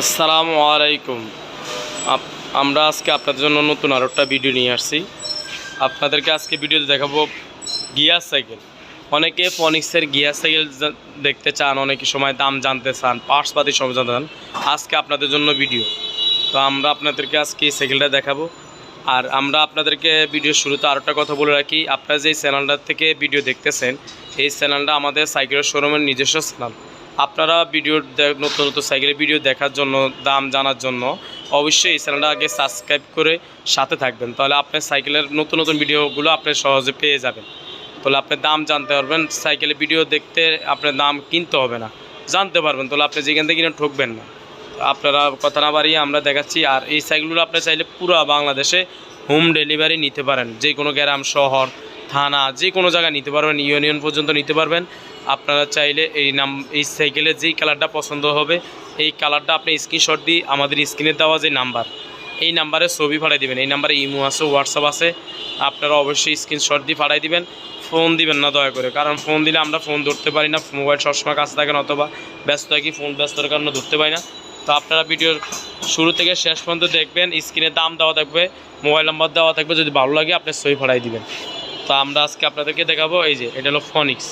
আসসালামু আলাইকুম। আমরা আজকে আপনাদের জন্য নতুন আরও একটা ভিডিও নিয়ে আসছি। আপনাদেরকে আজকে ভিডিওতে দেখাবো গিয়ার সাইকেল অনেকে ফনিক্সের গিয়ার সাইকেল দেখতে চান, অনেক সময় দাম জানতে চান পার্টসপাতি সব জানতে চান। আজকে আপনাদের জন্য ভিডিও তো আমরা আপনাদেরকে আজকে এই সাইকেলটা দেখাবো। আর আমরা আপনাদেরকে ভিডিও শুরুতে আরও একটা কথা বলে রাখি। আপনারা যে চ্যানেলটার থেকে ভিডিও দেখতেছেন, এই চ্যানেলটা আমাদের সাইকেলের শোরুমের নিজস্ব চ্যানেল আপনারা ভিডিও নতুন নতুন সাইকেলের ভিডিও দেখার জন্য, দাম জানার জন্য অবশ্যই এই চ্যানেলটা আগে সাবস্ক্রাইব করে সাথে থাকবেন। তাহলে আপনার সাইকেলের নতুন নতুন ভিডিওগুলো আপনি সহজে পেয়ে যাবেন। তাহলে আপনি দাম জানতে পারবেন, সাইকেলের ভিডিও দেখতে আপনার দাম কিনতে হবে না। জানতে পারবেন, তাহলে আপনি যেখান থেকে কিনে ঠকবেন না। আপনারা কথা না বাড়িয়ে আমরা দেখাচ্ছি, আর এই সাইকেলগুলো আপনি চাইলে পুরো বাংলাদেশে হোম ডেলিভারি নিতে পারেন। যে কোনো গ্রাম, শহর, থানা যে কোনো জায়গায় নিতে পারবেন, ইউনিয়ন পর্যন্ত নিতে পারবেন। আপনারা চাইলে এই নাম, এই সাইকেলের যেই কালারটা পছন্দ হবে, এই কালারটা আপনি স্ক্রিনশট দিয়ে আমাদের স্ক্রিনে দেওয়া যে নাম্বার এই নাম্বারে ছবি পাঠিয়ে দিবেন। এই নাম্বারে ইমো আছে হোয়াটসঅ্যাপ আছে, আপনারা অবশ্যই স্ক্রিনশট দিয়ে পাঠিয়ে দিবেন। ফোন দিবেন না দয়া করে, কারণ ফোন দিলে আমরা ফোন ধরতে পারি না মোবাইল সবসময় কাছে থাকেন অথবা ব্যস্ত থাকি, ফোন ব্যস্ততার কারণে ধরতে পারি না। তো আপনারা ভিডিওর শুরু থেকে শেষ পর্যন্ত দেখবেন স্ক্রিনে দাম দেওয়া থাকবে মোবাইল নাম্বার দেওয়া থাকবে, যদি ভালো লাগে আপনি ছবি পাঠিয়ে দিবেন। তো আমরা আজকে আপনাদেরকে দেখাবো, এই যে, এটা হলো ফনিক্স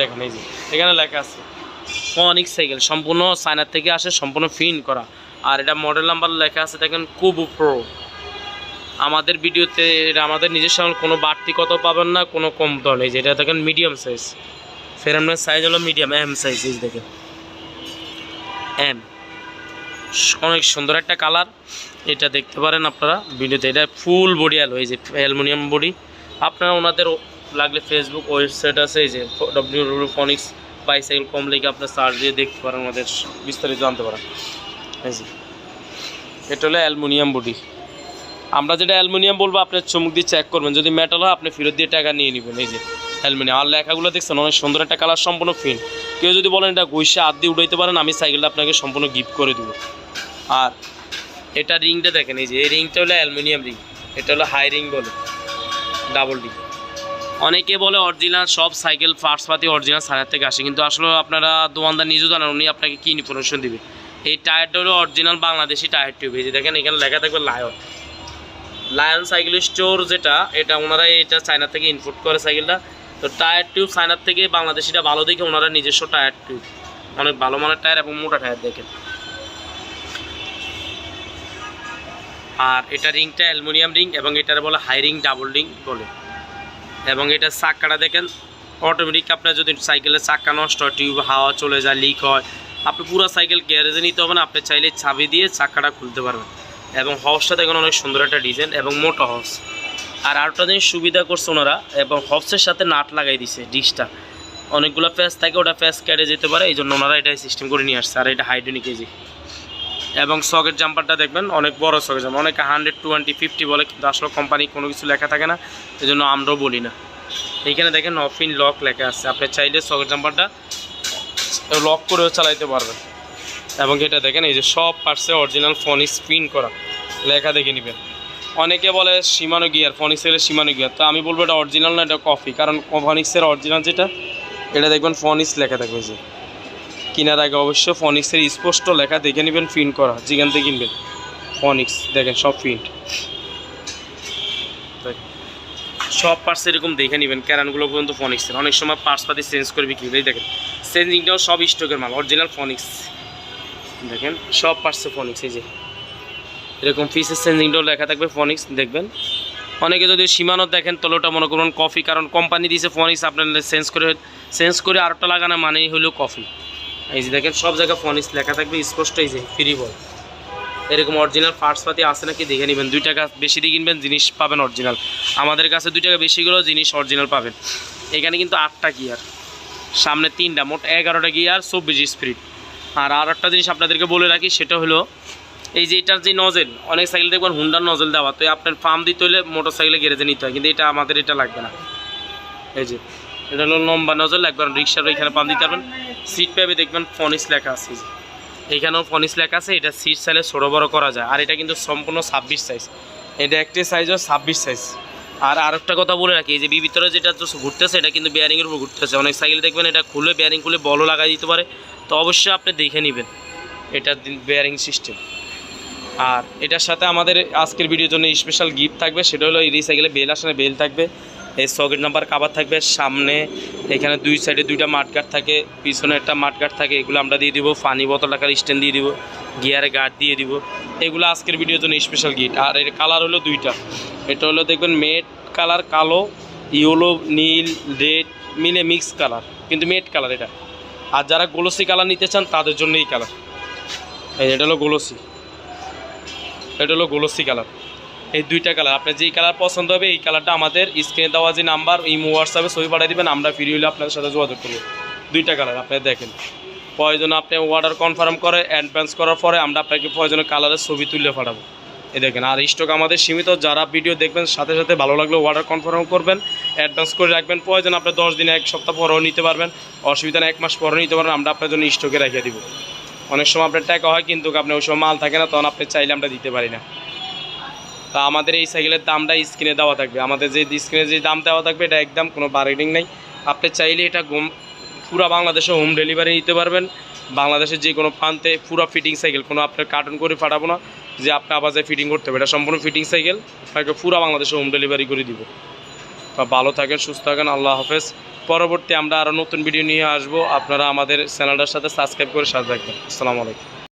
দেখেন এই যে এখানে লেখা আছে ফনিক্স সাইকেল সম্পূর্ণ চায়নার থেকে আসে সম্পূর্ণ ফিন করা। আর এটা মডেল নাম্বার লেখা আছে, দেখেন কুবু প্রো আমাদের ভিডিওতে এটা আমাদের নিজস্ব কোনো বাড়তি কত পাবেন না, কোনো কম দল এই যে এটা দেখেন মিডিয়াম সাইজ ফেরামের সাইজ হলো মিডিয়াম এম সাইজ এই দেখেন। এম অনেক সুন্দর একটা কালার এটা দেখতে পারেন আপনারা ভিডিওতে এটা ফুল বডি অ্যালো এই যে অ্যালুমিনিয়াম বডি আপনারা ওনাদের লাগলে ফেসবুক ওয়েবসাইট আছে, এই যে W W Phoenix bicycle com লেগে আপনার সার্চ দিয়ে দেখতে পারেন আমাদের, বিস্তারিত জানতে পারেন। এই যে, এটা হলো অ্যালুমিনিয়াম বডি। আমরা যেটা অ্যালুমিনিয়াম বলব আপনি চমুক দিয়ে চেক করবেন। যদি মেটাল হয়, আপনি ফেরত দিয়ে টাকা নিয়ে নেবেন। এই যে, অ্যালুমিনিয়াম। আর লেখাগুলো দেখছেন, অনেক সুন্দর একটা কালার সম্পূর্ণ ফিন কেউ যদি বলেন, এটা গৈসে হাত দিয়ে উঠাইতে পারেন, আমি সাইকেলটা আপনাকে সম্পূর্ণ গিফট করে দেবো। আর এটা রিংটা দেখেন, এই যে, এই রিংটা হলো অ্যালুমিনিয়াম রিং। এটা হলো হাই রিং বলে ডাবল রিং অনেকে বলে অরিজিনাল সব সাইকেল পার্টস পাতি অরিজিনাল সাইনার থেকে আসে। কিন্তু আসলে আপনারা দোকানদার নিজেও জানেন, উনি আপনাকে কী ইনফরমেশন দিবে? এই টায়ারটা হলো অরিজিনাল বাংলাদেশি টায়ার টিউব এই দেখেন, এখানে লেখা থাকবে লায়ন লায়ন সাইকেল স্টোর যেটা, এটা ওনারা এটা চায়না থেকে ইনপোর্ট করে সাইকেলটা তো টায়ার টিউব চায়নার থেকে বাংলাদেশিটা ভালো দেখে ওনারা নিজস্ব টায়ার টিউব অনেক ভালো মানের টায়ার এবং মোটা টায়ার দেখেন। আর এটা রিংটা অ্যালুমিনিয়াম রিং এবং এটার বলে হাই রিং ডাবল রিং বলে। এবং এটা চাক্কাটা দেখেন অটোমেটিক আপনার যদি সাইকেলের চাক্কা নষ্ট হয় টিউব হাওয়া চলে যায় লিক হয়, আপনি পুরো সাইকেল গ্যারেজে নিতে হবে না, আপনি চাইলে চাবি দিয়ে চাক্কাটা খুলতে পারবেন। এবং হবসটা দেখেন অনেক সুন্দর একটা ডিজাইন এবং মোটা হবস আর আরেকটা জিনিস সুবিধা করছে ওনারা, এবং হবসের সাথে নাট লাগাই দিছে ডিসটা অনেকগুলো প্যাচ থাকে, ওটা প্যাচ কেটে যেতে পারে এই জন্য ওনারা এটা সিস্টেম করে নিয়ে আসছে, আর এটা হাইড্রোনিক এজি এবং সকেট জাম্পারটা দেখবেন, অনেক বড় সকেট জাম্পার, অনেকে হান্ড্রেড টোয়েন্টি ফিফটি বলে, কিন্তু আসলে কোম্পানি কোনো কিছু লেখা থাকে না এই জন্য আমরাও বলি না। এইখানে দেখেন অফিন লক লেখা আছে, আপনি চাইলে সকেট জাম্পারটা লক করেও চালাইতে পারবেন। এবং এটা দেখেন, এই যে সব পার্টসে অরিজিনাল ফনিক্স স্পিন করা, লেখা দেখে নেবেন। অনেকে বলে সীমানো গিয়ার ফনিক্সের সীমানো গিয়ার তো আমি বলব এটা অরিজিনাল না, এটা কফি কারণ ফনিক্সের অরিজিনাল যেটা, এটা দেখবেন ফনিক্স লেখা থাকবে যে। কেনার আগে অবশ্য ফনিক্সের স্পষ্ট লেখা দেখে নেবেন প্রিন্ট করা। যেখান থেকে কিনবেন? ফনিক্স দেখেন, সব প্রিন্ট সব পার্টস এরকম দেখে নেবেন ক্যারানগুলো পর্যন্ত ফনিক্সের অনেক সময় পার্টস পাতি চেঞ্জ করে বিক্রি করে। দেখেন চেঞ্জিংটাও সব স্টকের মাল অরিজিনাল ফনিক্স দেখেন, সব পার্টসে ফনিক্স এই যে। এরকম ফিসের চেঞ্জিংটাও লেখা থাকবে ফনিক্স দেখবেন। অনেকে যদি সীমানো দেখেন তাহলে ওটা মনে করুন কফি, কারণ কোম্পানি দিয়েছে ফনিক্স আপনার চেঞ্জ করে চেঞ্জ করে আরেকটা লাগানো মানেই হলো কফি। এই যে দেখেন, সব জায়গায় ফনিক্স লেখা থাকবে, স্পষ্ট এই যে ফ্রি বল। এরকম অরিজিনাল পার্টস পাতি আছে নাকি দেখে নেবেন। দুই টাকা বেশি দিয়ে কিনবেন, জিনিস পাবেন অরিজিনাল আমাদের কাছে দুই টাকা বেশি গেলেও জিনিস অরিজিনাল পাবেন। এখানে কিন্তু আটটা গিয়ার সামনে তিনটা, মোট এগারোটা গিয়ার চব্বিশ স্পিড আর আর একটা জিনিস আপনাদেরকে বলে রাখি, সেটা হলো, এই যে এটার যে নজেল অনেক সাইকেল দেখবেন হুন্ডার নজেল দেওয়া, তো আপনার ফার্ম দিতে হলে মোটর সাইকেলে গ্যারেজে নিতে হয়, কিন্তু এটা আমাদের এটা লাগবে না। এই যে এটা হলো লম্বা নজল একবার রিক্সার এখানে পাম্প দিতে পারবেন। সিট পাবে, দেখবেন ফনিস লেখা আছে এখানেও ফনিস লেখা আছে, এটা সিট সাইজে ছোটো বড়ো করা যায়। আর এটা কিন্তু সম্পূর্ণ ছাব্বিশ সাইজ এটা একটি সাইজও ছাব্বিশ সাইজ আর আরেকটা কথা বলে রাখি যে বি ভিতরে যেটা ঘুরতেছে, এটা কিন্তু বেয়ারিংয়ের উপর ঘুরতেছে। অনেক সাইকেল দেখবেন এটা খুলে বেয়ারিং খুলে বলও লাগাই দিতে পারে। তো অবশ্যই আপনি দেখে নেবেন এটা বেয়ারিং সিস্টেম আর এটার সাথে আমাদের আজকের ভিডিওর জন্য স্পেশাল গিফট থাকবে, সেটা হলো এই রিসাইকেলে বেল আসলে বেল থাকবে। এই সকেট নাম্বার কাবার থাকবে সামনে। এখানে দুই সাইডে দুইটা মাঠগার্ড থাকে, পিছনে একটা মাঠগার্ড থাকে, এগুলো আমরা দিয়ে দিব, পানি বোতল রাখার স্ট্যান্ড দিয়ে দিব, গিয়ারে গার্ড দিয়ে দিব। এগুলো আজকের ভিডিওর জন্য স্পেশাল গিফট আর এর কালার হলো দুইটা। এটা হলো দেখবেন মেট কালার কালো ইয়েলো নীল রেড মিলে মিক্স কালার কিন্তু মেট কালার এটা। আর যারা গোলসি কালার নিতে চান, তাদের জন্য এই কালার এটা হলো গোলসি এটা হলো গোলসি কালার এই দুইটা কালার আপনার যেই কালার পছন্দ হবে, এই কালারটা আমাদের স্ক্রিনে দেওয়া যে নাম্বার এই হোয়াটসঅ্যাপে ছবি পাঠিয়ে দেবেন, আমরা ফ্রি হলে আপনাদের সাথে যোগাযোগ করব। দুইটা কালার আপনি দেখেন। প্রয়োজন আপনি অর্ডার কনফার্ম করে অ্যাডভান্স করার পরে আমরা আপনাকে প্রয়োজনে কালারের ছবি তুলে পাঠাবো। এই দেখেন, আর স্টক আমাদের সীমিত, যারা ভিডিও দেখবেন, সাথে সাথে ভালো লাগলে অর্ডার কনফার্ম করবেন অ্যাডভান্স করে রাখবেন। প্রয়োজন আপনি দশ দিনে এক সপ্তাহ পরেও নিতে পারবেন, অসুবিধা না এক মাস পরেও নিতে পারবেন, আমরা আপনার জন্য স্টকে রেখে দিব। অনেক সময় আপনার টাকা হয়, কিন্তু আপনি ওই সময় মাল থাকে না, তখন আপনি চাইলে আমরা দিতে পারি না। তা আমাদের এই সাইকেলের দামটা স্ক্রিনে দেওয়া থাকবে। আমাদের যে স্ক্রিনে যে দাম দেওয়া থাকবে, এটা একদম কোনো বার্গেনিং নেই। আপনি চাইলে এটা পুরো বাংলাদেশে হোম ডেলিভারি নিতে পারবেন। বাংলাদেশের যে কোনো প্রান্তে পুরো ফিটিং সাইকেল, কোনো আপনার কার্টুন করে পাঠাবো না, যে আপনি আবার ফিটিং করতে হবে, এটা সম্পূর্ণ ফিটিং সাইকেল। আপনাকে পুরো বাংলাদেশে হোম ডেলিভারি করে দিব। ভালো থাকেন, সুস্থ থাকেন, আল্লাহ হাফেজ। পরবর্তী আমরা আরও নতুন ভিডিও নিয়ে আসব। আপনারা আমাদের চ্যানেলটার সাথে সাবস্ক্রাইব করে সাথে থাকবেন। আসসালামু আলাইকুম।